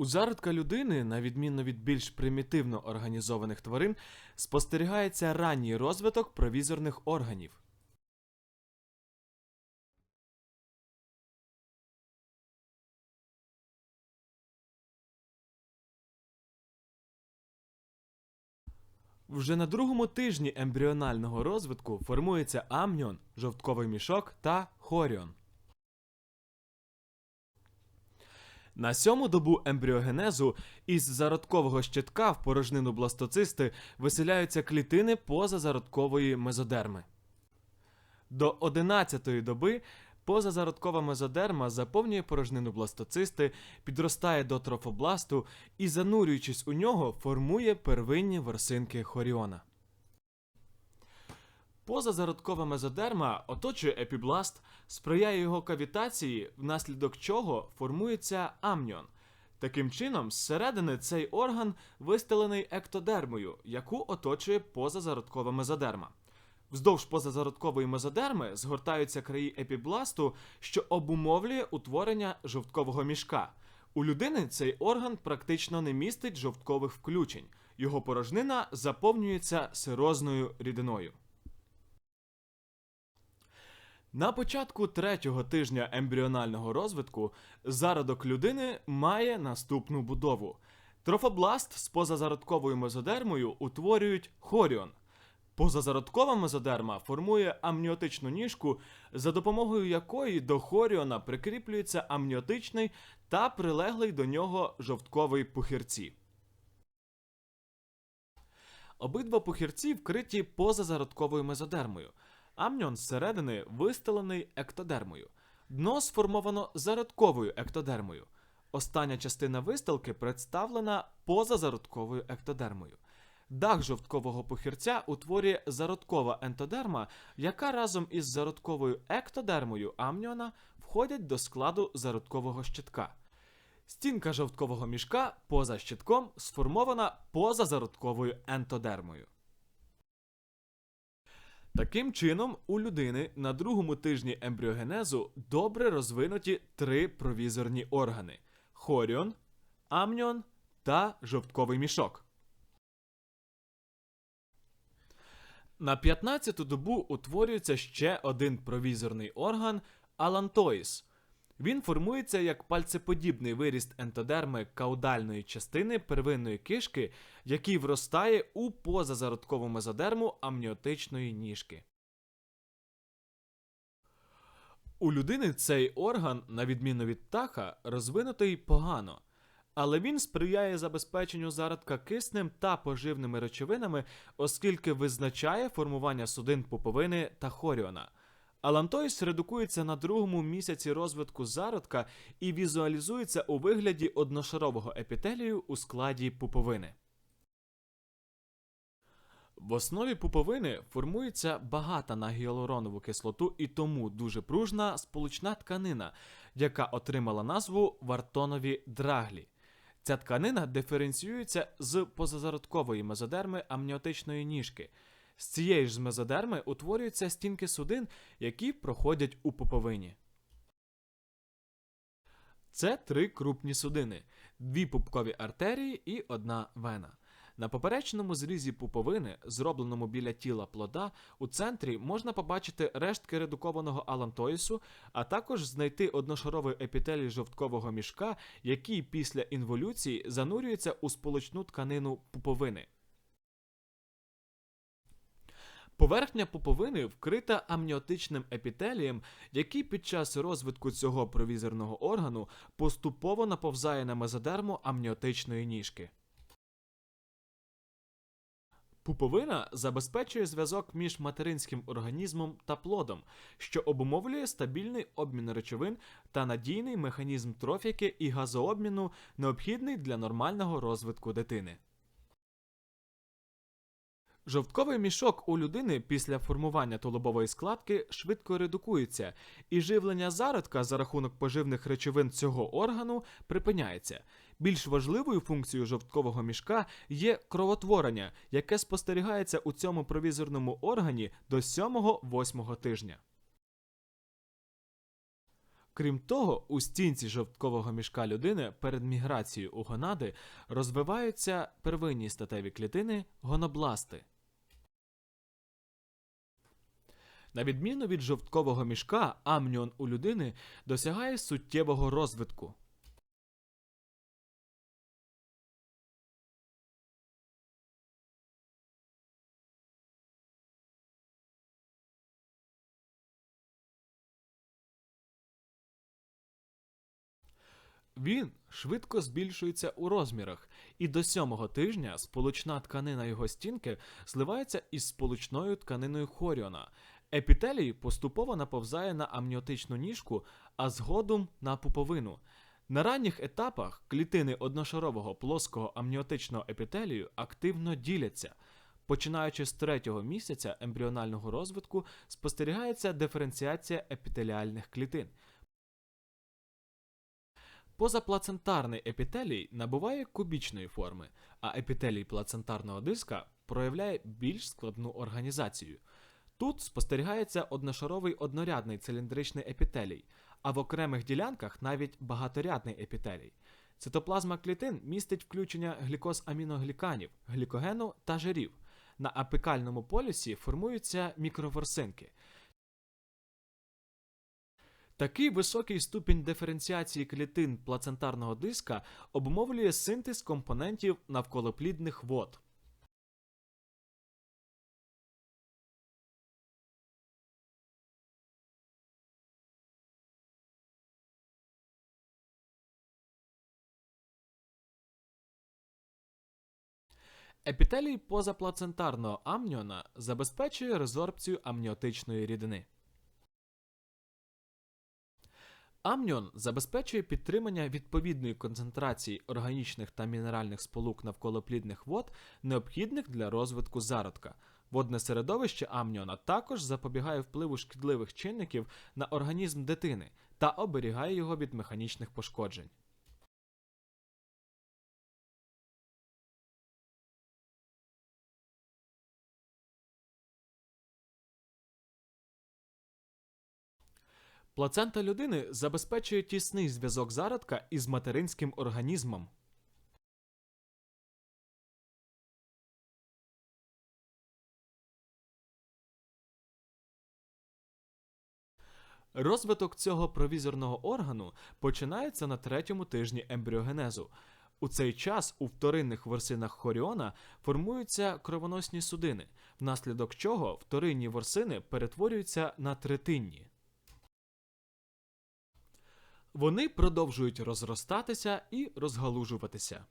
У зародка людини, на відміну від більш примітивно організованих тварин, спостерігається ранній розвиток провізорних органів. Вже на другому тижні ембріонального розвитку формується амніон, жовтковий мішок та хоріон. На сьому добу ембріогенезу із зародкового щитка в порожнину бластоцисти виселяються клітини позазародкової мезодерми. До 11-ї доби позазародкова мезодерма заповнює порожнину бластоцисти, підростає до трофобласту і, занурюючись у нього, формує первинні ворсинки хоріона. Позазародкова мезодерма оточує епібласт, сприяє його кавітації, внаслідок чого формується амніон. Таким чином, зсередини цей орган вистелений ектодермою, яку оточує позазародкова мезодерма. Вздовж позазародкової мезодерми згортаються краї епібласту, що обумовлює утворення жовткового мішка. У людини цей орган практично не містить жовткових включень. Його порожнина заповнюється сирозною рідиною. На початку третього тижня ембріонального розвитку зародок людини має наступну будову. Трофобласт з позазародковою мезодермою утворюють хоріон. Позазародкова мезодерма формує амніотичну ніжку, за допомогою якої до хоріона прикріплюється амніотичний та прилеглий до нього жовтковий пухирці. Обидва пухирці вкриті позазародковою мезодермою. Амніон зсередини вистелений ектодермою. Дно сформовано зародковою ектодермою. Остання частина вистилки представлена позазародковою ектодермою. Дах жовткового похирця утворює зародкова ентодерма, яка разом із зародковою ектодермою амніона входять до складу зародкового щитка. Стінка жовткового мішка поза щитком сформована позазародковою ентодермою. Таким чином, у людини на другому тижні ембріогенезу добре розвинуті три провізорні органи: хоріон, амніон та жовтковий мішок. На 15-ту добу утворюється ще один провізорний орган алантоїс. Він формується як пальцеподібний виріст ентодерми каудальної частини первинної кишки, який вростає у позазародкову мезодерму амніотичної ніжки. У людини цей орган, на відміну від птаха, розвинутий погано, але він сприяє забезпеченню зародка киснем та поживними речовинами, оскільки визначає формування судин пуповини та хоріона. Алантоїс редукується на другому місяці розвитку зародка і візуалізується у вигляді одношарового епітелію у складі пуповини. В основі пуповини формується багата на гіалуронову кислоту і тому дуже пружна сполучна тканина, яка отримала назву вартонові драглі. Ця тканина диференціюється з позазародкової мезодерми амніотичної ніжки. З цієї ж мезодерми утворюються стінки судин, які проходять у пуповині. Це три крупні судини: дві пупкові артерії і одна вена. На поперечному зрізі пуповини, зробленому біля тіла плода, у центрі можна побачити рештки редукованого алантоїсу, а також знайти одношаровий епітелій жовткового мішка, який після інволюції занурюється у сполучну тканину пуповини. Поверхня пуповини вкрита амніотичним епітелієм, який під час розвитку цього провізорного органу поступово наповзає на мезодерму амніотичної ніжки. Пуповина забезпечує зв'язок між материнським організмом та плодом, що обумовлює стабільний обмін речовин та надійний механізм трофіки і газообміну, необхідний для нормального розвитку дитини. Жовтковий мішок у людини після формування тулубової складки швидко редукується, і живлення зародка за рахунок поживних речовин цього органу припиняється. Більш важливою функцією жовткового мішка є кровотворення, яке спостерігається у цьому провізорному органі до 7-8 тижня. Крім того, у стінці жовткового мішка людини перед міграцією у гонади розвиваються первинні статеві клітини гонобласти. На відміну від жовткового мішка, амніон у людини досягає суттєвого розвитку. Він швидко збільшується у розмірах, і до сьомого тижня сполучна тканина його стінки зливається із сполучною тканиною хоріона. Епітелій поступово наповзає на амніотичну ніжку, а згодом на пуповину. На ранніх етапах клітини одношарового плоского амніотичного епітелію активно діляться. Починаючи з третього місяця ембріонального розвитку, спостерігається диференціація епітеліальних клітин. Позаплацентарний епітелій набуває кубічної форми, а епітелій плацентарного диска проявляє більш складну організацію. Тут спостерігається одношаровий однорядний циліндричний епітелій, а в окремих ділянках навіть багаторядний епітелій. Цитоплазма клітин містить включення глікозаміногліканів, глікогену та жирів. На апикальному полюсі формуються мікроворсинки. Такий високий ступінь диференціації клітин плацентарного диска обумовлює синтез компонентів навколоплідних вод. Епітелій позаплацентарного амніона забезпечує резорбцію амніотичної рідини. Амніон забезпечує підтримання відповідної концентрації органічних та мінеральних сполук навколоплідних вод, необхідних для розвитку зародка. Водне середовище амніона також запобігає впливу шкідливих чинників на організм дитини та оберігає його від механічних пошкоджень. Плацента людини забезпечує тісний зв'язок зародка із материнським організмом. Розвиток цього провізорного органу починається на третьому тижні ембріогенезу. У цей час у вторинних ворсинах хоріона формуються кровоносні судини, внаслідок чого вторинні ворсини перетворюються на третинні. Вони продовжують розростатися і розгалужуватися.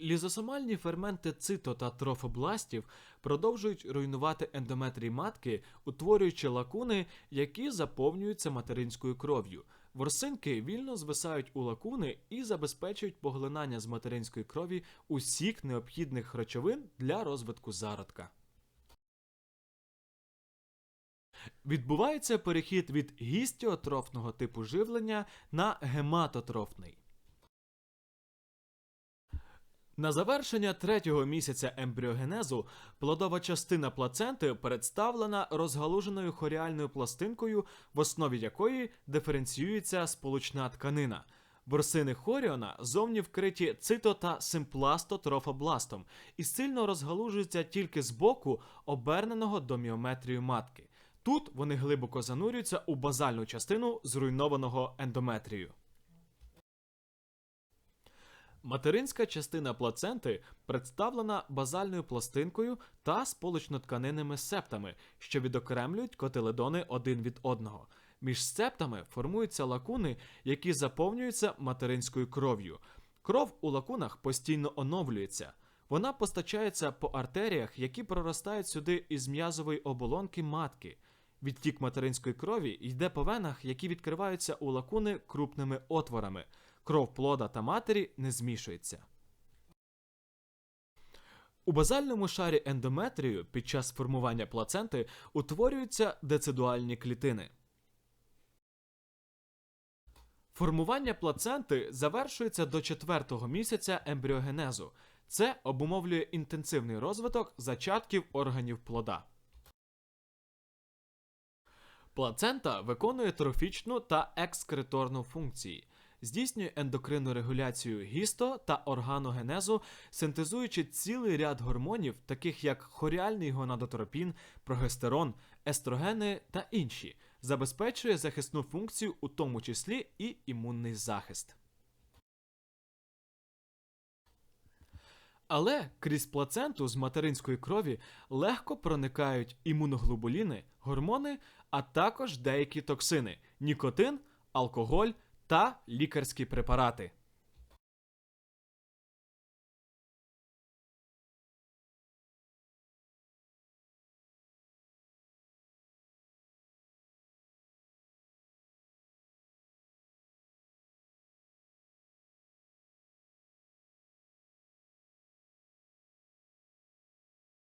Лізосомальні ферменти цито та трофобластів продовжують руйнувати ендометрій матки, утворюючи лакуни, які заповнюються материнською кров'ю. Ворсинки вільно звисають у лакуни і забезпечують поглинання з материнської крові усіх необхідних речовин для розвитку зародка. Відбувається перехід від гістіотрофного типу живлення на гематотрофний. На завершення третього місяця ембріогенезу плодова частина плаценти представлена розгалуженою хоріальною пластинкою, в основі якої диференціюється сполучна тканина. Борсини хоріона зовні вкриті цито та симпластотрофобластом і сильно розгалужуються тільки з боку, оберненого до міометрію матки. Тут вони глибоко занурюються у базальну частину зруйнованого ендометрію. Материнська частина плаценти представлена базальною пластинкою та сполучнотканинними септами, що відокремлюють котиледони один від одного. Між септами формуються лакуни, які заповнюються материнською кров'ю. Кров у лакунах постійно оновлюється. Вона постачається по артеріях, які проростають сюди із м'язової оболонки матки. Відтік материнської крові йде по венах, які відкриваються у лакуни крупними отворами. Кров плода та матері не змішується. У базальному шарі ендометрію під час формування плаценти утворюються децидуальні клітини. Формування плаценти завершується до четвертого місяця ембріогенезу. Це обумовлює інтенсивний розвиток зачатків органів плода. Плацента виконує трофічну та екскреторну функції, здійснює ендокринну регуляцію гісто та органогенезу, синтезуючи цілий ряд гормонів, таких як хоріальний гонадотропін, прогестерон, естрогени та інші, забезпечує захисну функцію, у тому числі і імунний захист. Але крізь плаценту з материнської крові легко проникають імуноглобуліни, гормони, а також деякі токсини, нікотин, алкоголь та лікарські препарати.